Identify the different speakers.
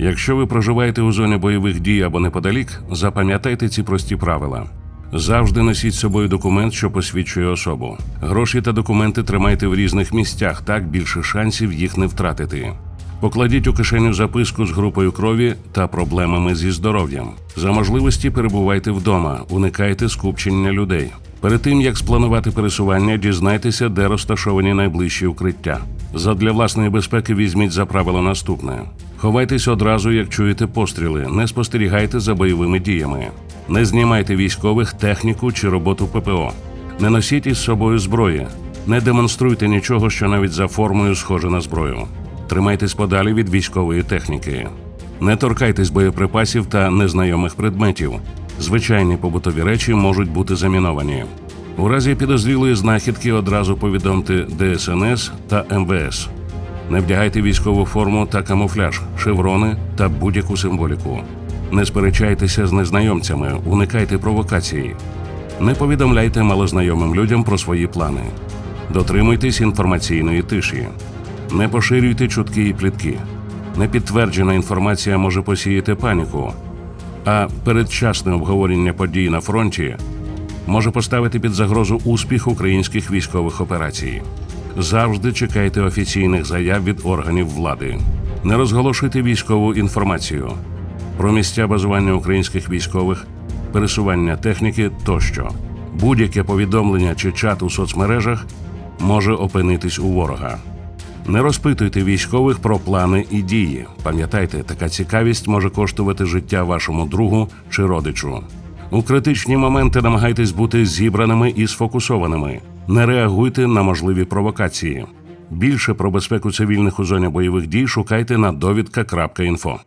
Speaker 1: Якщо ви проживаєте у зоні бойових дій або неподалік, запам'ятайте ці прості правила. Завжди носіть з собою документ, що посвідчує особу. Гроші та документи тримайте в різних місцях, так більше шансів їх не втратити. Покладіть у кишеню записку з групою крові та проблемами зі здоров'ям. За можливості перебувайте вдома, уникайте скупчення людей. Перед тим як спланувати пересування, дізнайтеся, де розташовані найближчі укриття. Задля власної безпеки візьміть за правило наступне: ховайтесь одразу, як чуєте постріли, не спостерігайте за бойовими діями, не знімайте військових, техніку чи роботу ППО, не носіть із собою зброї, не демонструйте нічого, що навіть за формою схоже на зброю. Тримайтесь подалі від військової техніки. Не торкайтесь боєприпасів та незнайомих предметів. Звичайні побутові речі можуть бути заміновані. У разі підозрілої знахідки одразу повідомте ДСНС та МВС. Не вдягайте військову форму та камуфляж, шеврони та будь-яку символіку. Не сперечайтеся з незнайомцями, уникайте провокації. Не повідомляйте малознайомим людям про свої плани. Дотримуйтесь інформаційної тиші. Не поширюйте чутки і плітки. Непідтверджена інформація може посіяти паніку, а передчасне обговорення подій на фронті може поставити під загрозу успіх українських військових операцій. Завжди чекайте офіційних заяв від органів влади. Не розголошуйте військову інформацію про місця базування українських військових, пересування техніки тощо. Будь-яке повідомлення чи чат у соцмережах може опинитись у ворога. Не розпитуйте військових про плани і дії. Пам'ятайте, така цікавість може коштувати життя вашому другу чи родичу. У критичні моменти намагайтесь бути зібраними і сфокусованими. Не реагуйте на можливі провокації. Більше про безпеку цивільних у зоні бойових дій шукайте на довідка.інфо.